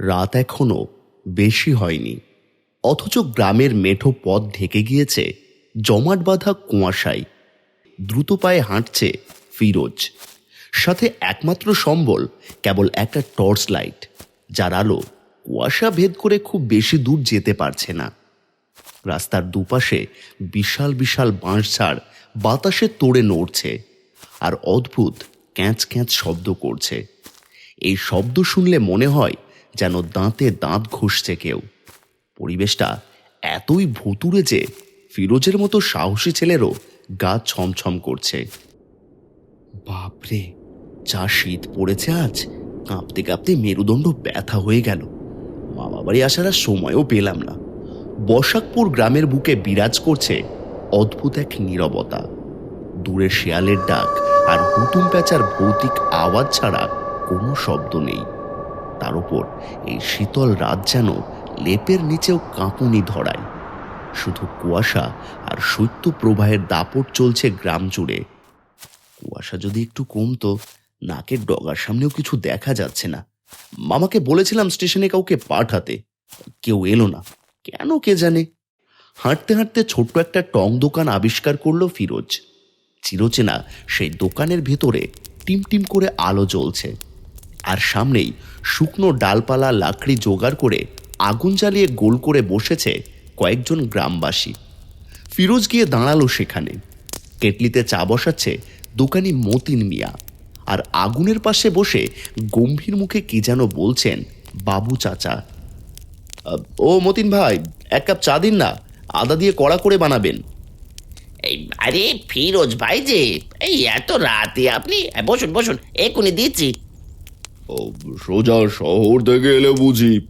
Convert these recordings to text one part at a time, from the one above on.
রাত এখনও বেশি হয়নি। অথচ গ্রামের মেঠো পথ ঢেকে গিয়েছে জমাট বাঁধা কুয়াশায়। দ্রুত পায়ে হাঁটছে ফিরোজ। সাথে একমাত্র সম্বল, কেবল একটা টর্চ লাইট, যার আলো কুয়াশা ভেদ করে খুব বেশি দূর যেতে পারছে না। রাস্তার দুপাশে বিশাল বিশাল বাঁশঝাড় বাতাসে তোড়ে নড়ছে আর অদ্ভুত ক্যাঁচ ক্যাঁচ শব্দ করছে। এই শব্দ শুনলে মনে হয় যেন দাঁতে দাঁত ঘষছে কেউ। পরিবেশটা এতই ভুতুরে যে ফিরোজের মতো সাহসী ছেলেরও গা ছমছম করছে। বাপরে, যা শীত পড়েছে আজ, কাঁপতে কাঁপতে মেরুদণ্ড ব্যথা হয়ে গেল। মামা বাড়ি আসার সময়ও পেলাম না। বসাকপুর গ্রামের বুকে বিরাজ করছে অদ্ভুত এক নীরবতা। দূরে শেয়ালের ডাক আর হুতুম প্যাঁচার ভৌতিক আওয়াজ ছাড়া কোনো শব্দ নেই। তার উপর। এই শীতল রাত যেন লেপের নিচেও কাঁপুনি ধরায়। শুধু কুয়াশা আর শৈত্য প্রবাহের দাপট চলছে গ্রাম জুড়ে। কুয়াশা যদি একটু কমতো, নাকের ডগার সামনেও কিছু দেখা যাচ্ছে না। মামাকে বলেছিলাম স্টেশনে কাউকে পাঠাতে। কেউ এলো না। কেন কে জানে? হাঁটতে হাঁটতে ছোট্ট একটা টং দোকান আবিষ্কার করল ফিরোজ। চিরচেনা সেই দোকানের ভেতরে টিম টিম করে আলো জ্বলছে। আর সামনেই শুকনো ডালপালা লাকড়ি জোগাড় করে আগুন জ্বালিয়ে গোল করে বসেছে কয়েকজন গ্রামবাসী। ফিরোজ গিয়ে দাঁড়াল সেখানে। কেটলিতে চা বসাচ্ছে দোকানি মতিন মিয়া। আর আগুনের পাশে বসে গম্ভীর মুখে কি যেন বলছেন বাবু চাচা। ও মতিন ভাই, এক কাপ চা দিন না, আদা দিয়ে কড়া করে বানাবেন। এই, আরে ফিরোজ ভাই যে, এই এত রাতে আপনি, বসুন বসুন, এক্ষুনি দিচ্ছি। সোজা শহর থেকে এলে বুঝি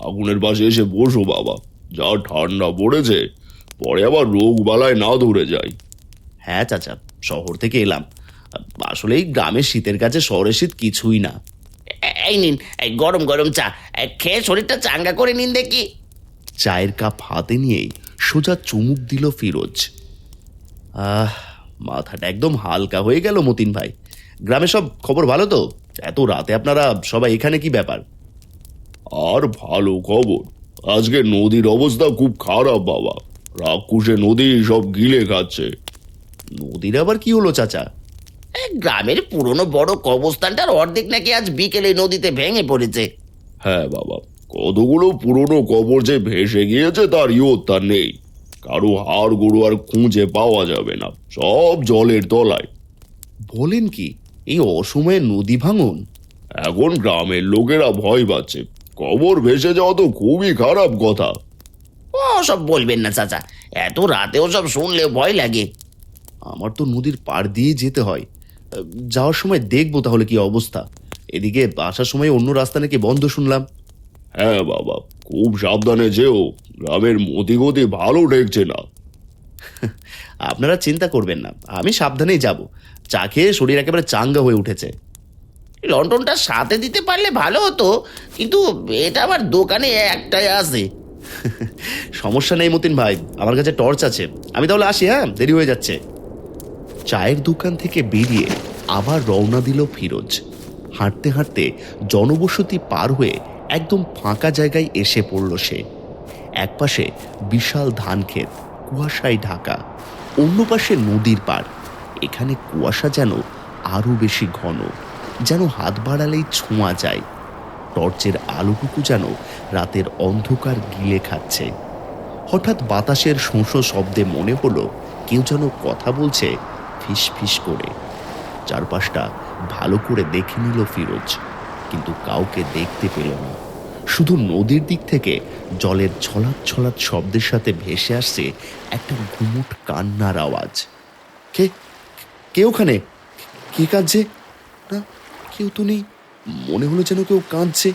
আগুনের পাশে এসে বসো বাবা। যা ঠান্ডা পড়েছে পরে আবার রোগ বালায় না ধরে যায় হ্যাঁ চাচা শহর থেকে এলাম। আসলে এই গ্রামের শীতের কাছে শহরের শীত কিছুই না। এই নিন এই গরম গরম চা। খেয়ে শরীরটা চাঙ্গা করে নিন দেখি। চায়ের কাপ হাতে নিয়েই সোজা চুমুক দিল ফিরোজ। আহ মাথাটা একদম হালকা হয়ে গেল মতিন ভাই। গ্রামে সব খবর ভালো তো? এত রাতে আপনারা সবাই এখানে কি ব্যাপার? আর ভালো খবর আজকে নদীর অবস্থা খুব খারাপ বাবা। রাক্ষুসে নদী সব গিলে খাচ্ছে। নদীর আবার কি হলো চাচা? এ, গ্রামের পুরনো বড় কবরস্থানটার অর্ধেক নাকি আজ বিকেলে নদীতে ভেঙে পড়েছে। হ্যাঁ বাবা। কতগুলো পুরনো কবর যে ভেসে গিয়েছে তার ইয়ত্তা নেই। কারও হাড় গরু আর খুঁজে পাওয়া যাবে না সব জলের তলায়। বলেন কি? এই অসময়ে নদী ভাঙন। এখন গ্রামের লোকেরা ভয় পাচ্ছে। কবর ভেসে যাওয়া তো খুবই খারাপ কথা। ও সব বলবেন না চাচা। এত রাতেও সব শুনলে ভয় লাগে। আমার তো নদীর পাড় দিয়ে যেতে হয়। যাওয়ার সময় দেখব তাহলে কি অবস্থা। এদিকে আসার সময় অন্য রাস্তা নাকি বন্ধ শুনলাম। হ্যাঁ বাবা খুব সাবধানে যেও। গ্রামের মতিগতি ভালো ঠেকছে না। আপনারা চিন্তা করবেন না আমি সাবধানেই যাব। চা খেয়ে শরীর একেবারে চাঙ্গা হয়ে উঠেছে। লন্ডনটা সাথে দিতে পারলে ভালো হতো, কিন্তু এটা আমার দোকানে একটাই আছে। সমস্যা নেই মতিন ভাই, আমার কাছে টর্চ আছে। আমি তাহলে আসি হ্যাঁ? দেরি হয়ে যাচ্ছে। চায়ের দোকান থেকে বেরিয়ে আবার রওনা দিল ফিরোজ। হাঁটতে হাঁটতে জনবসতি পার হয়ে একদম ফাঁকা জায়গায় এসে পড়ল সে। একপাশে বিশাল ধান ক্ষেত কুয়াশায় ঢাকা, অন্য পাশে নদীর পাড়। এখানে কুয়াশা যেন আরও বেশি ঘন, যেন হাত বাড়ালেই ছোঁয়া যায়। টর্চের আলোটুকু যেন রাতের অন্ধকার গিলে খাচ্ছে। হঠাৎ বাতাসের শোঁসো শব্দে মনে হলো কেউ যেন কথা বলছে ফিস ফিস করে। চারপাশটা ভালো করে দেখে নিল ফিরোজ, কিন্তু কাউকে দেখতে পেল না। শুধু নদীর দিক থেকে জলের ছলাৎ ছলাৎ শব্দের সাথে ভেসে আসছে একটা ঘুমুট কান্নার আওয়াজ। কে? কে ওখানে? কে কাঁদছে? না, কেউ তো নেই। মনে হলো যেন কেউ কাঁদছে।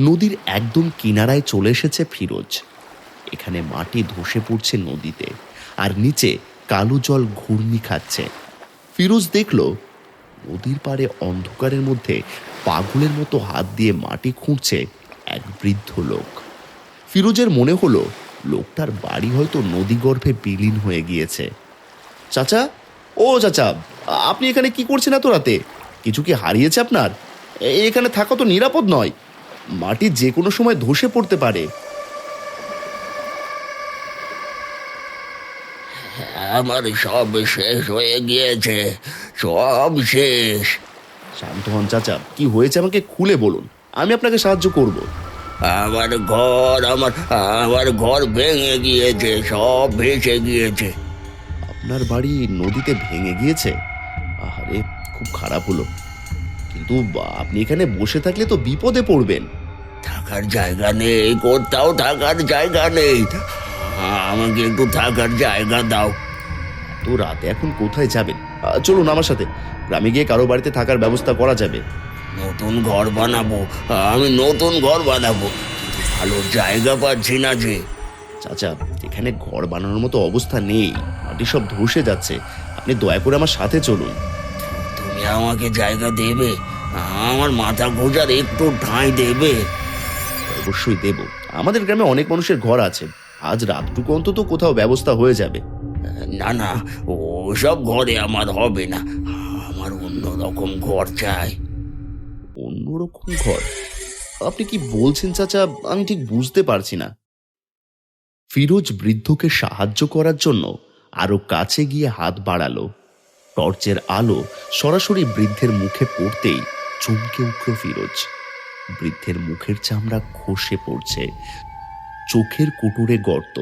নদীর একদম কিনারায় চলে এসেছে ফিরোজ। এখানে মাটি ধসে পড়ছে নদীতে, আর নিচে কালো জল ঘূর্ণি খাচ্ছে। ফিরোজ দেখল, নদীর পাড়ে অন্ধকারের মধ্যে পাগলের মতো হাত দিয়ে মাটি খুঁড়ছে এক বৃদ্ধ লোক। ফিরোজের মনে হলো, লোকটার বাড়ি হয়তো নদীগর্ভে বিলীন হয়ে গিয়েছে। চাচা ও চাচা আপনি এখানে কি করছেন এত রাতে? কিছু কি হারিয়েছে আপনার? এখানে থাকা তো নিরাপদ নয়। মাটি যে কোনো সময় ধসে পড়তে পারে। আমার সব শেষ হয়ে গিয়েছে সব শেষ। শান্ত হন চাচা কি হয়েছে আমাকে খুলে বলুন। আমি আপনাকে সাহায্য করব। আমার ঘর আমার আমার ঘর ভেঙে গিয়েছে সব ভেসে গিয়েছে। আপনার বাড়ি নদীতে ভেঙে গিয়েছে? আরে খুব খারাপ হলো। কিন্তু আপনি এখানে বসে থাকলে তো বিপদে পড়বেন। থাকার জায়গা নেই কোথাও থাকার জায়গা নেই। আমাকে একটু থাকার জায়গা দাও। তো রাতে এখন কোথায় যাবেন? চলুন আমার সাথে। গ্রামে গিয়ে কারও বাড়িতে থাকার ব্যবস্থা করা যাবে। নতুন ঘর বানাবো। আমি নতুন ঘর বানাবো। ভালো জায়গা পাচ্ছি না যে। চাচা এখানে ঘর বানানোর মতো অবস্থা নেই। মাটি সব ধসে যাচ্ছে। আপনি দয়া করে আমার সাথে চলুন। তুমি আমাকে জায়গা দেবে আমার মাথা গোজার একটু ঠাঁই দেবে। অবশ্যই দেব। আমাদের গ্রামে অনেক মানুষের ঘর আছে। আজ রাতটুকু অন্তত কোথাও ব্যবস্থা হয়ে যাবে। না না ওসব ঘরে আমার হবে না। আমার অন্য রকম ঘর চাই। অন্যরকম ঘর? আপনি কি বলছেন চাচা? আমি ঠিক বুঝতে পারছি না। ফিরোজ বৃদ্ধকে সাহায্য করার জন্য আরও কাছে গিয়ে হাত বাড়ালো। টর্চের আলো সরাসরি বৃদ্ধের মুখে পড়তেই চমকে উঠল ফিরোজ। বৃদ্ধের মুখের চামড়া খসে পড়ছে। চোখের কুটুরে গর্ত।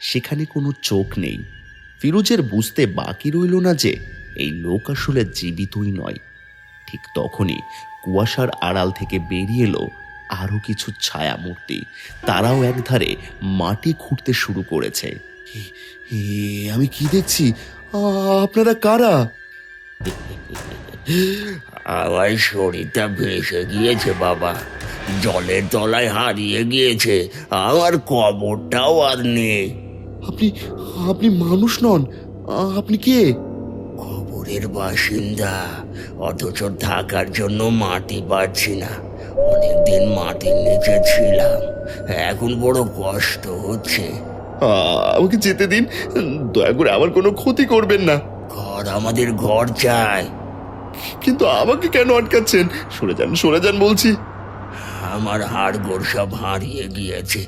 সেখানে কোনো চোখ নেই। ফিরোজের বুঝতে বাকি রইল না যে এই লোক আসলে জীবিতই নয়। ঠিক তখনই কুয়াশার আড়াল থেকে বেরিয়ে এলো আরও কিছু ছায়া মূর্তি তারাও একধারে মাটি খুঁড়তে শুরু করেছে। আমি কি দেখছি? আপনারা কারা? আমার শরীরটা ভেসে গিয়েছে বাবা। জলের তলায় হারিয়ে গিয়েছে। আমার কবরটাও আর নেই। আপনি আপনি মানুষ নন। আপনি কে? কবরের বাসিন্দা। অথচ থাকার জন্য মাটি পাচ্ছি না। অনেকদিন মাটির নিচে ছিলাম। এখন বড় কষ্ট হচ্ছে। আমাকে যেতে দিন। দয়া করে আমার কোনো ক্ষতি করবেন না। ঘর আমাদের ঘর চাই। কিন্তু আমাকে কেন আটকাচ্ছেন? সরে যান সরে যান বলছি। আমার হাড় গোড় সব হারিয়ে গিয়েছে।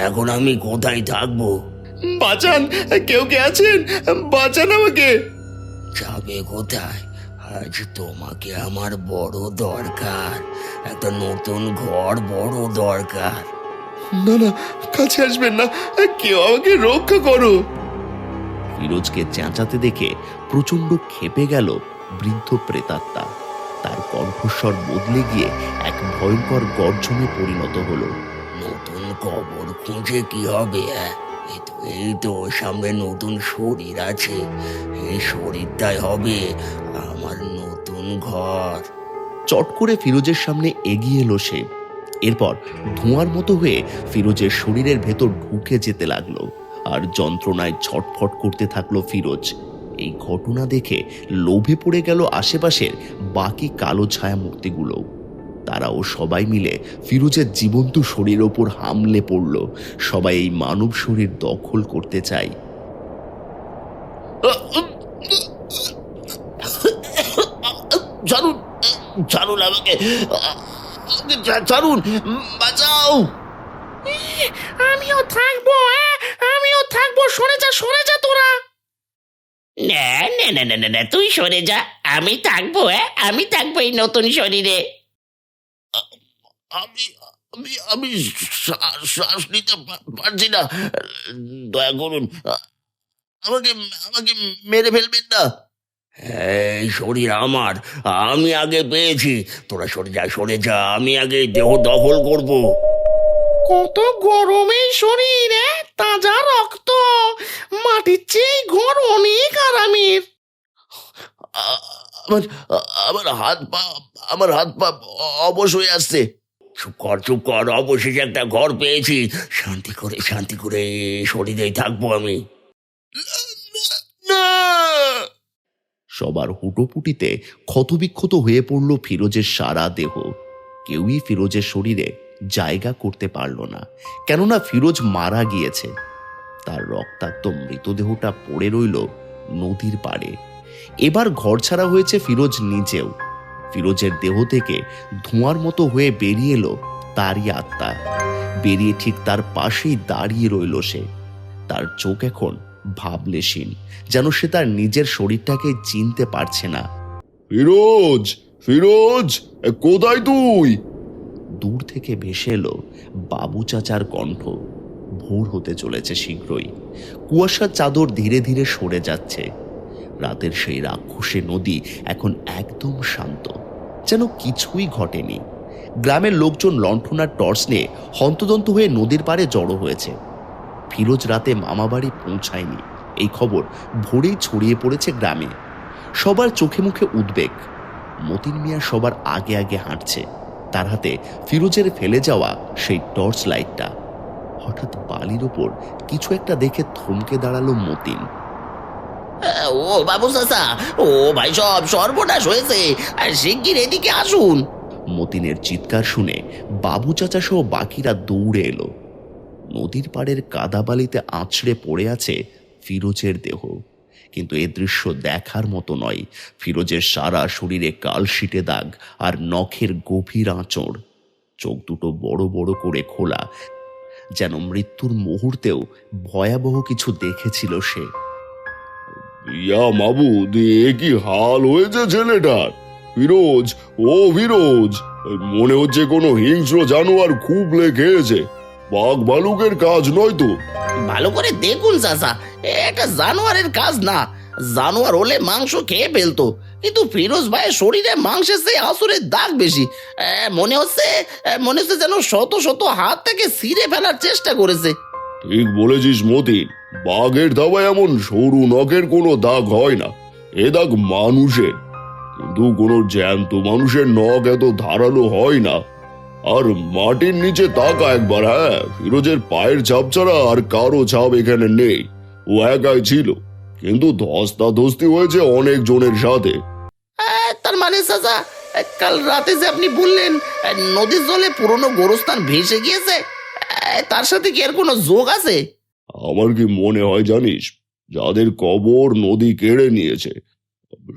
এখন আমি কোথায় থাকব? বাঁচান কেউ কে আছেন? বাঁচান আমাকে। যাবে কোথায়? আজ তোমাকে আমার বড় দরকার। একটা নতুন ঘর বড় দরকার। না না কাছে আসবেন না। কেউ আমাকে রক্ষা করো। ফিরোজকে চেঁচাতে দেখে প্রচণ্ড খেপে গেল বৃদ্ধ প্রেতাত্মা। তার কণ্ঠস্বর বদলে গিয়ে এক ভয়ঙ্কর গর্জনে পরিণত হলো। নতুন কবর খুঁজে কি হবে? এই তো সামনে নতুন শরীর আছে। এই শরীরটাই হবে আমার নতুন ঘর। চট করে ফিরোজের সামনে এগিয়ে এলো সে। এরপর ধোঁয়ার মতো হয়ে ফিরোজের শরীরের ভেতর ঢুকে যেতে লাগল আর যন্ত্রণায় ছটফট করতে থাকল ফিরোজ। এই ঘটনা দেখে লোভে পড়ে গেল আশেপাশের বাকি কালো ছায়া মূর্তিগুলো তারাও সবাই মিলে ফিরোজের জীবন্ত শরীর ওপর হামলে পড়ল। সবাই এই মানব শরীর দখল করতে চায়। ছাড়ুন আমাকে। ছাড়ুন বাঁচাও। আমিও থাকব হ্যাঁ আমিও থাকব সরে যা সরে যা তোরা। না না না না না না তুই সরে যা আমি থাকব হ্যাঁ আমি থাকব এই নতুন শরীরে। আমি আমি আমি শ্বাস শ্বাস নিতে পারছি না। দয়া করুন আমাকে আমাকে মেরে ফেলবেন না। এই শরীর আমার আমি আগে পেয়েছি। তোরা সরে যা সরে যা আমি আগে দেহ দখল করব। কত গরম শরীর? তাজা রক্ত। মাটির চেয়ে ঘর অনেক আরামের। আমার আমার হাত পা আমার হাত পা অবশ হয়ে আসছে। চুপ কর চুপ কর অবশেষে একটা ঘর পেয়েছি। শান্তি করে শান্তি করে শরীরেই থাকব আমি। সবার হুটোপুটিতে ক্ষতবিক্ষত হয়ে পড়ল ফিরোজের সারা দেহ। কেউই ফিরোজের শরীরে জায়গা করতে পারল না, কেননা ফিরোজ মারা গিয়েছে। তার রক্তাক্ত মৃতদেহটা পড়ে রইল নদীর পাড়ে। এবার ঘর ছাড়া হয়েছে ফিরোজ নিজেও। ফিরোজের দেহ থেকে ধোঁয়ার মতো হয়ে বেরিয়ে এলো তারই আত্মা। বেরিয়ে ঠিক তার পাশেই দাঁড়িয়ে রইল সে। তার চোখ এখন ভাবলেশীন যেন সে তার নিজের শরীরটাকে চিনতে পারছে না। ফিরোজ ফিরোজ কোথায় তুই? দূর থেকে ভেসে এলো বাবু চাচার কণ্ঠ। ভোর হতে চলেছে শীঘ্রই। কুয়াশার চাদর ধীরে ধীরে সরে যাচ্ছে। রাতের সেই রাক্ষসে নদী এখন একদম শান্ত যেন কিছুই ঘটেনি। গ্রামের লোকজন লণ্ঠনার টর্চ নিয়ে হন্তদন্ত হয়ে নদীর পাড়ে জড়ো হয়েছে। ফিরোজ রাতে মামাবাড়ি পৌঁছায়নি। এই খবর ভোরেই ছড়িয়ে পড়েছে গ্রামে। সবার চোখে মুখে উদ্বেগ। মতিন মিয়া সবার আগে আগে হাঁটছে। তার হাতে ফিরোজের ফেলে যাওয়া সেই টর্চ লাইটটা। হঠাৎ বালির ওপর কিছু একটা দেখে থমকে দাঁড়াল মতিন। ও বাবু চাচা ও ভাই সব সর্বনাশ হয়েছে। আর শিগগির এদিকে আসুন। মতিনের চিৎকার শুনে বাবু চাচা সহ বাকিরা দৌড়ে এলো। নদীর পাড়ের কাদাবালিতে আছড়ে পড়ে আছে ফিরোজের দেহ। কিন্তু এ দৃশ্য দেখার মতো নয়। ফিরোজের সারা শরীরে কালশিটে দাগ আর নখের গভীর আঁচড়। চোখ দুটো বড় বড় করে খোলা, যেন মৃত্যুর মুহূর্তেও ভয়াবহ কিছু দেখেছিল সে। ইয়া মাবুদ, এ কি হাল হয়েছে ছেলেটার? ফিরোজ, ও ফিরোজ, মনে হচ্ছে কোনো হিংস্র জানোয়ার খুব খেয়েছে। বাঘ ভালুকের কাজ নয় তো? ভালো করে দেখুন চাচা। এটা জানোয়ারের কাজ না। জানোয়ার হলে মাংস খেয়ে ফেলতো। কিন্তু ফিরোজ ভাইয়ের শরীরে মাংসের সেই আসরের দাগ বেশি। এ, মনে হচ্ছে এ, মনে হচ্ছে যেন শত শত হাত থেকে ছিঁড়ে ফেলার চেষ্টা করেছে। ঠিক বলেছিস মতিন বাঘের দাবায় এমন সরু নখের কোনো দাগ হয় না। এ দাগ মানুষের। কিন্তু কোনো জ্যান্ত মানুষের নখ এত ধারালো হয় না। আর মাটির নিচে তাকা একবার হ্যাঁ? ফিরোজের পায়ের ছাপ ছাড়া আর কারও ছাপ এখানে নেই। ও একাই ছিল কিন্তু ধস্তা ধস্তি হয়েছে অনেক জনের সাথে। তার মানে চাচা কাল রাতে যে আপনি বললেন নদীর জলে পুরনো গোরস্থান ভেসে গিয়েছে তার সাথে কি এর কোনো যোগ আছে? আমার কি মনে হয় জানিস যাদের কবর নদী কেড়ে নিয়েছে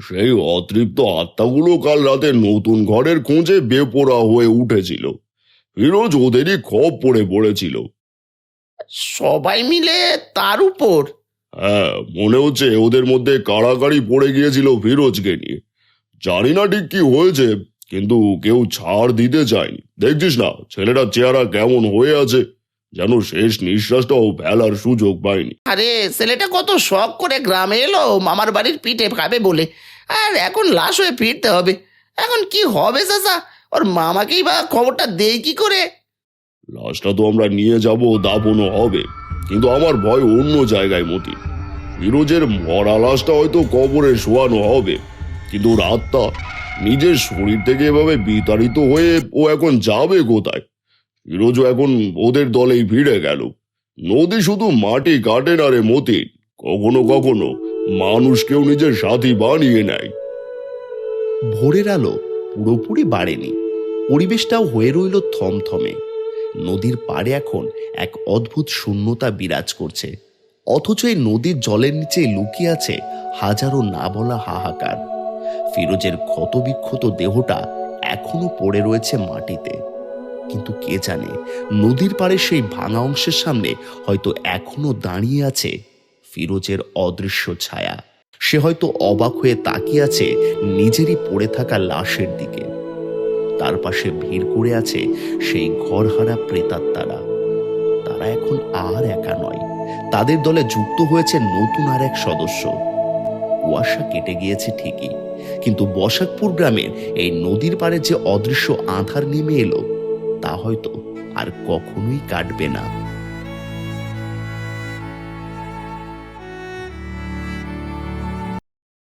সেই অতৃপ্ত আত্মাগুলো কাল রাতে নতুন ঘরের খোঁজে বেপোরা হয়ে উঠেছিল। ফিরোজ ওদেরই খপ পড়ে পড়েছিল। সবাই মিলে তার উপর। হ্যাঁ মনে হচ্ছে ওদের মধ্যে কাড়াকাড়ি পড়ে গিয়েছিল ফিরোজকে নিয়ে। জানি না ঠিক কি হয়েছে কিন্তু কেউ ছাড় দিতে চায়নি। দেখছিস না ছেলেটার চেহারা কেমন হয়ে আছে। যেন শেষ নিঃশ্বাসটাও ফেলার সুযোগ পায়নি। আরে ছেলেটা কত শখ করে গ্রামে এলো মামার বাড়ির পিঠে খাবে বলে। আর এখন লাশ হয়ে ফিরতে হবে। এখন কি হবে চাচা? ওর মামাকেই বা খবরটা দেই কি করে? লাশটা তো আমরা নিয়ে যাব দাপনও হবে। কিন্তু আমার ভয় অন্য জায়গায় মতি ফিরোজের মরা লাশটা হয়তো কবরে শোয়ানো হবে। কিন্তু আত্মা নিজের শরীর থেকে এভাবে বিতাড়িত হয়ে ও এখন যাবে কোথায়? ফিরোজও এখন ওদের দলেই ভিড়ে গেল। নদী শুধু মাটি কাটে না রে মতি। কখনো কখনো মানুষকেও নিজের সাথী বানিয়ে নেয়। ভোরের আলো পুরোপুরি বাড়েনি। পরিবেশটাও হয়ে রইল থমথমে। নদীর পাড়ে এখন এক অদ্ভুত শূন্যতা বিরাজ করছে। অথচ এই নদীর জলের নিচে লুকিয়ে আছে হাজারো না বলা হাহাকার। ফিরোজের ক্ষতবিক্ষত দেহটা এখনও পড়ে রয়েছে মাটিতে। কিন্তু কে জানে, নদীর পাড়ে সেই ভাঙা অংশের সামনে হয়তো এখনও দাঁড়িয়ে আছে ফিরোজের অদৃশ্য ছায়া। সে হয়তো অবাক হয়ে তাকিয়ে আছে নিজেরই পড়ে থাকা লাশের দিকে। তার পাশে ভিড় করে আছে সেই ঘরহারা প্রেতাত্মারা। তারা এখন আর একা নয়। তাদের দলে যুক্ত হয়েছে নতুন আর এক সদস্য। কুয়াশা কেটে গিয়েছে ঠিকই। কিন্তু বসাকপুর গ্রামের এই নদীর পাড়ে যে অদৃশ্য আধার নেমে এলো তা হয়তো আর কখনোই কাটবে না।